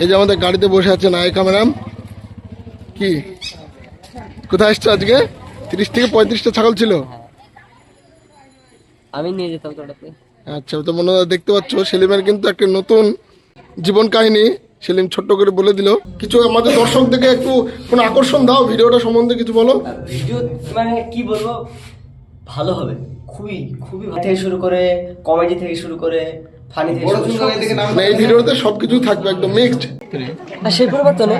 এই যে আমাদের গাড়িতে বসে আছে নায়িকা ম্যাডাম। কি? কোথায় এসছো আজকে? তিরিশ থেকে পঁয়ত্রিশটা ছাগল ছিল? আমি নিয়ে যেতাম আচ্ছা তো মনে হয় দেখতে পাচ্ছ সেলিমের কিন্তু একটা নতুন জীবন কাহিনী সেলিম ছোট্ট করে বলে দিল। কিছু আমাদের দর্শকদেরকে একটু কোনো আকর্ষণ দাও ভিডিওটা সম্বন্ধে কিছু বলো। ভিডিও মানে কি বলব? ভালো হবে। খুবই খুবই ভালো। থেকে শুরু করে কমেডি থেকে শুরু করে এই ভিডিওতে সবকিছু থাকবে একদম মিক্সড আর সেই পরিবর্তনে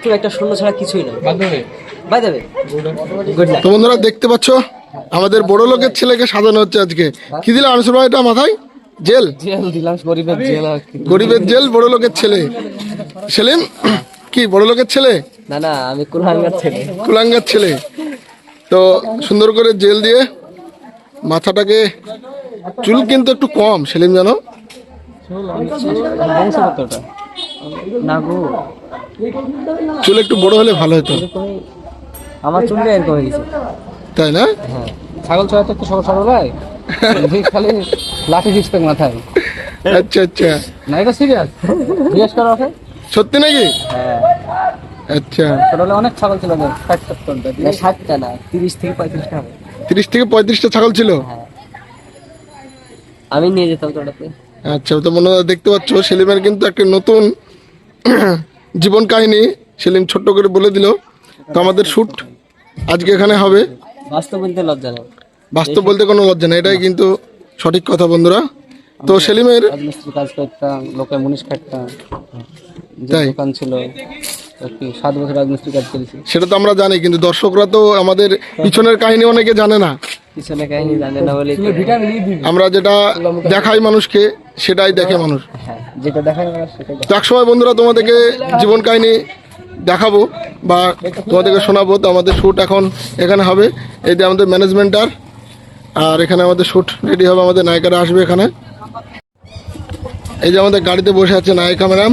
খুব একটা শূন্য ছাড়া কিছুই নয়। বাই দেবে? তো বন্ধুরা দেখতে পাচ্ছ? আমাদের বড় লোকের ছেলেকে সাজানো হচ্ছে আজকে। কি দিলে আনসুর ভাই এটা মাথায়? জেল? জেল দিলাম গরিবের জেল গরিবের জেল বড় লোকের ছেলে। সেলিম কি বড় লোকের ছেলে? না না আমি কুলহাঙ্গার ছেলে। কুলাঙ্গার ছেলে। তো সুন্দর করে জেল দিয়ে মাথাটাকে চুল কিন্তু একটু কম সেলিম জানো? চুল একটু বড় হলে ভালো হতো। আমার চুলটা এরকম হয়ে গেছে। তাই না? হ্যাঁ। ছাগল চড়াতে একটু সকাল সকাল হয় খালি লাঠি দিচ্ছে মাথায়। আচ্ছা আচ্ছা। না এটা সিরিয়াস জিজ্ঞেস করা ওকে। সত্যি নাকি? হ্যাঁ। আচ্ছা। ছোটবেলায় অনেক ছাগল ছিল না ষাট সত্তরটা ষাটটা না তিরিশ থেকে পঁয়ত্রিশটা হবে। তিরিশ থেকে পঁয়ত্রিশটা ছাগল ছিল? হ্যাঁ। আমি নিয়ে যেতাম তোটাতে আচ্ছা তো মনে হয় দেখতে পাচ্ছ সেলিমের কিন্তু একটা নতুন জীবন কাহিনী সেলিম ছোট্ট করে বলে দিল। তো আমাদের শ্যুট আজকে এখানে হবে। বাস্তব বলতে লজ্জা নেই। বাস্তব বলতে কোনো লজ্জা নেই এটাই কিন্তু সঠিক কথা বন্ধুরা। তো সেলিমের কাজ করতাম লোকে মুনিশ খাটতাম তাই? দোকান ছিল সাত বছর রাজমিস্ত্রি কাজ করেছি। সেটা তো আমরা জানি কিন্তু দর্শকরা তো আমাদের পিছনের কাহিনী অনেকে জানে না। পিছনে কাহিনী জানে না বলে আমরা যেটা দেখাই মানুষকে সেটাই দেখে মানুষ। হ্যাঁ যেটা এক সময় বন্ধুরা তোমাদেরকে জীবন কাহিনী দেখাবো বা তোমাদেরকে শোনাবো। তো আমাদের শ্যুট এখন এখানে হবে। এই যে আমাদের ম্যানেজমেন্টার আর এখানে আমাদের শ্যুট রেডি হবে। আমাদের নায়িকারা আসবে এখানে। এই যে আমাদের গাড়িতে বসে আছে নায়িকা ম্যাডাম।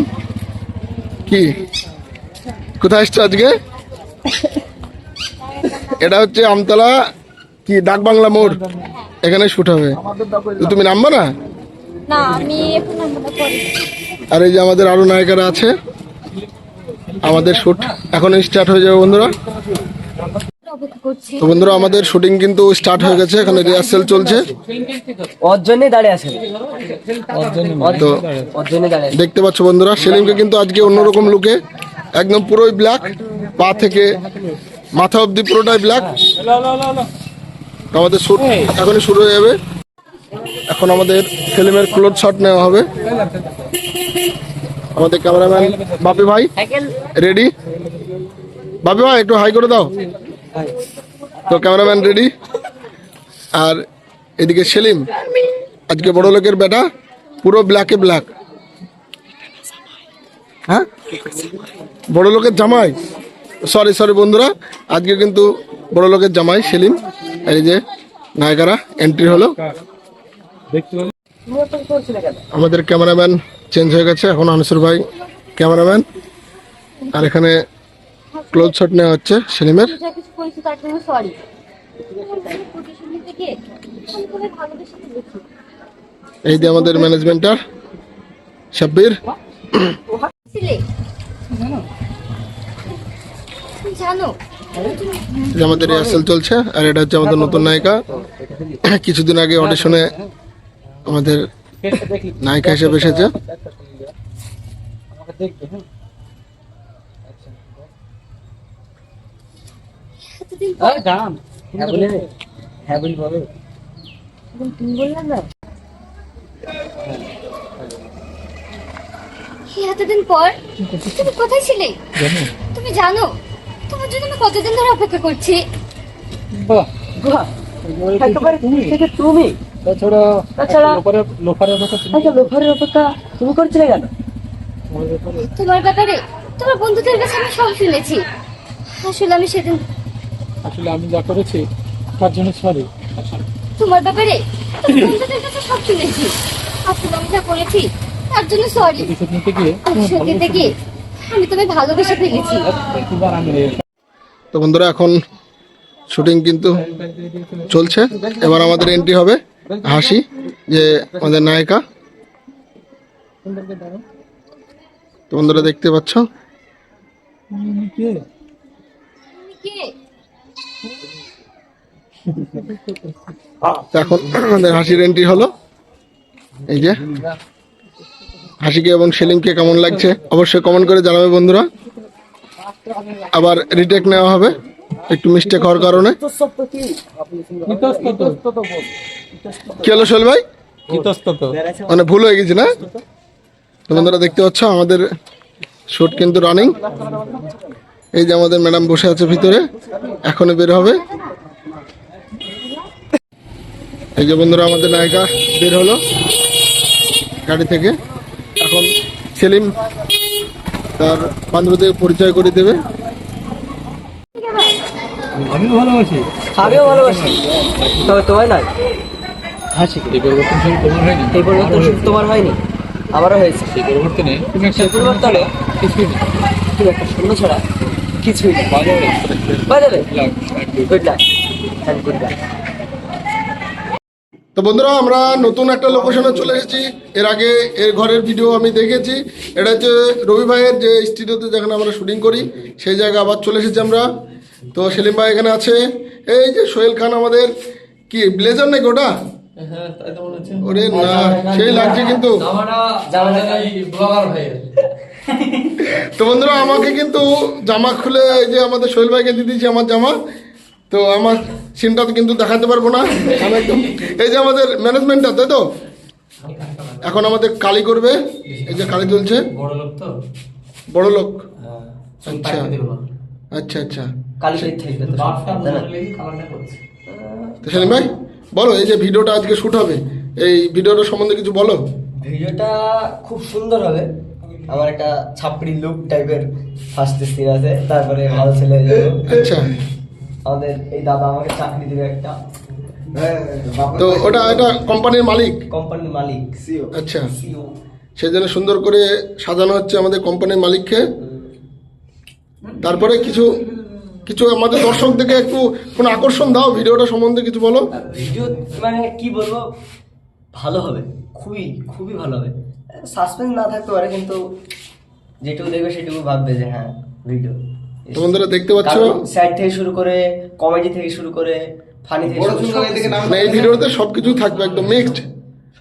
কি? কোথায় এসছো আজকে? এটা হচ্ছে আমতলা কি ডাক বাংলা মোড় এখানে শ্যুট হবে? তো তুমি নামবে না? না আমি এখন নাম্বারটা পরে। আর এই যে আমাদের আরও নায়িকারা আছে আমাদের শুট এখন স্টার্ট হয়ে যাবে বন্ধুরা। তো বন্ধুরা আমাদের শুটিং কিন্তু স্টার্ট হয়ে গেছে এখানে রিহার্সেল চলছে। দাঁড়িয়ে আছেন তো। দেখতে পাচ্ছ বন্ধুরা সেলিমকে কিন্তু আজকে অন্যরকম লুকে একদম পুরোই ব্ল্যাক পা থেকে মাথা অবধি পুরোটাই ব্ল্যাক আমাদের শুট এখনই শুরু হয়ে যাবে। এখন আমাদের ফিল্মের ক্লোজ শট নেওয়া হবে। আমাদের ক্যামেরাম্যান বাপি ভাই রেডি বাপি ভাই একটু হাই করে দাও। তো ক্যামেরাম্যান রেডি আর এদিকে সেলিম আজকে বড় লোকের বেটা পুরো ব্ল্যাকে ব্ল্যাক হ্যাঁ? বড় লোকের জামাই। সরি সরি বন্ধুরা আজকে কিন্তু বড় লোকের জামাই সেলিম। এই যে নায়িকারা এন্ট্রি হলো। আমাদের ক্যামেরাম্যান চেঞ্জ হয়ে গেছে, এখন আনসুর ভাই ক্যামেরাম্যান। আর এখানে ক্লোজ শট নেওয়া হচ্ছে সেলিমের। এই যে আমাদের ম্যানেজমেন্টার সাব্বির। জানো আমাদের রিহার্সেল চলছে আর এটা হচ্ছে আমাদের নতুন নায়িকা। কিছুদিন আগে অডিশনে আমাদের নায়িকা হিসেবে এসেছে। এতদিন পর? তুমি কোথায় ছিলে? তুমি জানো? তোমার জন্য আমি কতদিন ধরে অপেক্ষা করছি? একেবারে থেকে তুমি। তাছাড়া তাছাড়া আচ্ছা লোফারের অপেক্ষা তুমি করছিলে কেন? তোমার ব্যাপারে তোমার বন্ধুদের কাছে আমি সব শুনেছি। আসলে আমি সেদিন আসলে আমি যা করেছি তার জন্য সরি তোমার ব্যাপারে বন্ধুদের কাছে সব শুনেছি। আসলে আমি যা করেছি তার জন্য সরি সত্যি থেকে আমি তো বন্ধুরা, এখন শুটিং কিন্তু চলছে। এবার আমাদের এন্ট্রি হবে হাসি, যে আমাদের নায়িকা। তো বন্ধুরা, দেখতে পাচ্ছ? এখন আমাদের হাসির এন্ট্রি হলো। এই যে। হাসিকে এবং সেলিমকে কেমন লাগছে? অবশ্যই কমেন্ট করে জানাবে বন্ধুরা। আবার রিটেক নেওয়া হবে, একটু মিস্টেক হওয়ার কারণে। কি হলো শোল ভাই? মানে ভুল হয়ে গেছে না? বন্ধুরা দেখতে পাচ্ছ, আমাদের শুট কিন্তু রানিং এই যে আমাদের ম্যাডাম বসে আছে ভিতরে, এখনই বের হবে। এই যে বন্ধুরা, আমাদের নায়িকা বের হলো গাড়ি থেকে। এখন সেলিম তার বান্ধবীদের পরিচয় করে দেবে। আমিও ভালোবাসি। আমিও ভালোবাসি। তবে তোমার নয়। হাসি এই পরিবর্তন শুধু তোমার হয়নি। এই পরিবর্তন শুধু তোমার হয়নি। আমারও হয়েছে। সেই পরিবর্তনে তুমি একটা সেই পরিবর্তনে কিছুই নেই। তুমি একটা শূন্য ছাড়া কিছুই নেই। বাজারে। বাজারে। গুড হ্যাঁ তো বন্ধুরা, আমরা নতুন একটা লোকেশনে চলে এসেছি। এর আগে এর ঘরের ভিডিও আমি দেখেছি। এটা হচ্ছে রবি ভাইয়ের যে স্টুডিওতে যেখানে আমরা শুটিং করি, সেই জায়গায় আবার চলে এসেছি আমরা। তো সেলিম ভাই এখানে আছে। এই যে সোহেল খান আমাদের। কি ব্লেজার নাকি ওটা? ওরে না, সেই লাগছে কিন্তু। তো বন্ধুরা, আমাকে কিন্তু জামা খুলে এই যে আমাদের সোহেল ভাইকে দিয়ে দিয়েছি আমার জামা। তো আমার সিনটা তো কিন্তু দেখাতে পারব না। আমি একদম এই যে আমাদের ম্যানেজমেন্টটা তাই তো? এখন আমাদের কালি করবে। এই যে কালি চলছে বড় লোক তো বড় লোক হ্যাঁ আচ্ছা। আচ্ছা আচ্ছা? তো সেলিম ভাই বলো এই যে ভিডিওটা আজকে শুট হবে এই ভিডিওটা সম্বন্ধে কিছু বলো? ভিডিওটা খুব সুন্দর হবে। আমার একটা ছাপড়ি লুক টাইপের ফার্স্ট সিন আছে তারপরে ভালো ছেলে আচ্ছা। আমাদের এই দাদা আমাকে চাকরি দিবে একটা। তো ওটা এটা কোম্পানির মালিক? কোম্পানির মালিক। সিও। আচ্ছা। সিও। সেই জন্য সুন্দর করে সাজানো হচ্ছে আমাদের কোম্পানির মালিককে। তারপরে কিছু কিছু আমাদের দর্শকদেরকে একটু কোনো আকর্ষণ দাও ভিডিওটা সম্বন্ধে কিছু বলো। ভিডিও মানে কি বলব? ভালো হবে। খুবই খুবই ভালো হবে। সাসপেন্স না থাকতে পারে কিন্তু যেটুকু দেখবে সেটুকু ভাববে যে হ্যাঁ ভিডিও। তো বন্ধুরা দেখতে পাচ্ছ? সাইড থেকে শুরু করে কমেডি থেকে শুরু করে ফানি থেকে শুরু করে মানে এই ভিডিওতে সবকিছু থাকবে একদম মিক্সড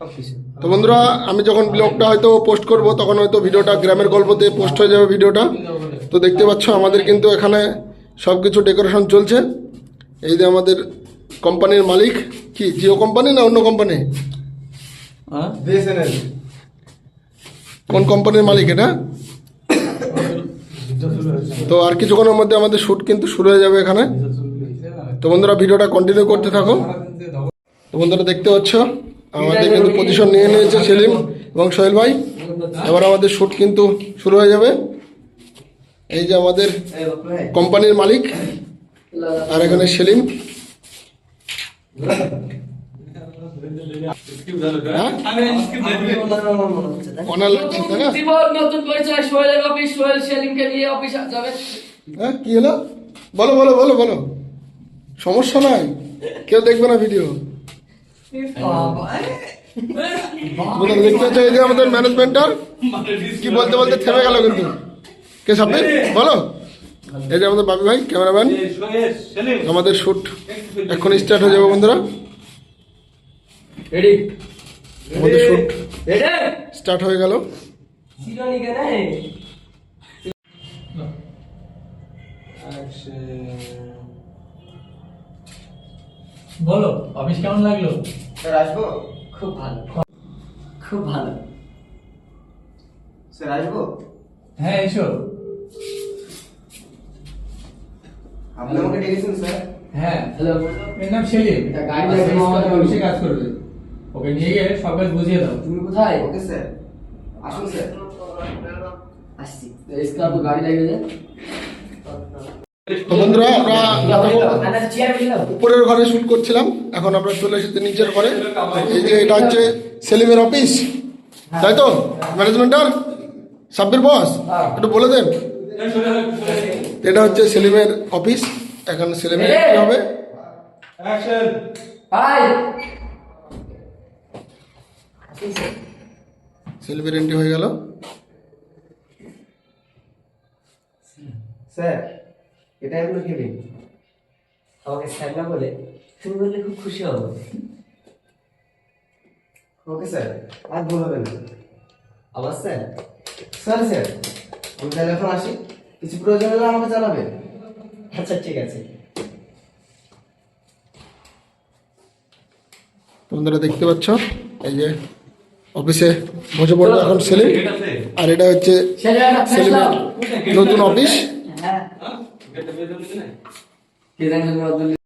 সবকিছু। তো বন্ধুরা আমি যখন ব্লগটা হয়তো পোস্ট করব তখন হয়তো ভিডিওটা গ্রামের গল্পতে পোস্ট হয়ে যাবে ভিডিওটা। তো দেখতে পাচ্ছ আমাদের কিন্তু এখানে সব কিছু ডেকোরেশন চলছে। এই যে আমাদের কোম্পানির মালিক। কি জিও কোম্পানি না অন্য কোম্পানি হ্যাঁ? কোন কোম্পানির মালিক এটা? তো আর কিছুক্ষণের মধ্যে আমাদের শ্যুট কিন্তু শুরু হয়ে যাবে এখানে। তো বন্ধুরা, ভিডিওটা কন্টিনিউ করতে থাকো। তো বন্ধুরা, দেখতে পাচ্ছ, আমাদের কিন্তু পজিশন নিয়ে নিয়েছে সেলিম এবং সোহেল ভাই। এবার আমাদের শ্যুট কিন্তু শুরু হয়ে যাবে। এই যে আমাদের কোম্পানির মালিক আর এখানে সেলিম। অনার অফিস অফিস যাবে হ্যাঁ কি হলো বলো বলো বলো বলো সমস্যা নাই কেউ দেখবে না ভিডিও দেখতে হচ্ছে আমাদের ম্যানেজমেন্টটা কি বলতে বলতে থেমে গেল কিন্তু কে সামনে বলো এই যে আমাদের বাবি ভাই, ক্যামেরাম্যান। আমাদের শুট এখন স্টার্ট হয়ে যাবে বন্ধুরা। রেডি আমাদের শুট রেডি স্টার্ট হয়ে গেল। বলো অফিস কেমন লাগল? স্যার আসব? খুব ভালো। খুব ভালো। স্যার আসব? হ্যাঁ এসো। আপনি আমাকে ডেকেছেন স্যার? হ্যাঁ হ্যালো। এর নাম সেলিম। এটা গাড়ি লাগবে আমাদের অফিসে কাজ করবে। ওকে নিয়ে গিয়ে সব কাজ বুঝিয়ে দাও। তুমি কোথায়? Okay sir. আসুন স্যার। আসছি। এসকা তো গাড়ি লাগিয়ে আমরা আচ্ছা, আচ্ছা, আচ্ছা, উপরের ঘরে শুট করছিলাম এখন আমরা চলে এসেছি নিচের ঘরে। এই যে এটা হচ্ছে সেলিমের অফিস হ্যাঁ। তাই তো? ম্যানেজমেন্টার সাব্বির বস হ্যাঁ। একটু বলে দেন। এটা হচ্ছে সেলিমের অফিস এখন সেলিমের কি হবে? সেলিমের এন্ট্রি হয়ে গেল। স্যার এটা আপনার কেবিন আমাকে স্যার না বলে তুমি বললে খুব খুশি হব। ওকে স্যার আর ভুল হবে না। আবার স্যার স্যার স্যার আমি তাহলে এখন আসি। কিছু প্রয়োজন হলে আমাকে জানাবেন। আচ্ছা ঠিক আছে। তোমরা দেখতে পাচ্ছ? এই যে অফিসে বসে পড়ল এখন সেলিম। আর এটা হচ্ছে সেলিমের নতুন অফিস। কে জানে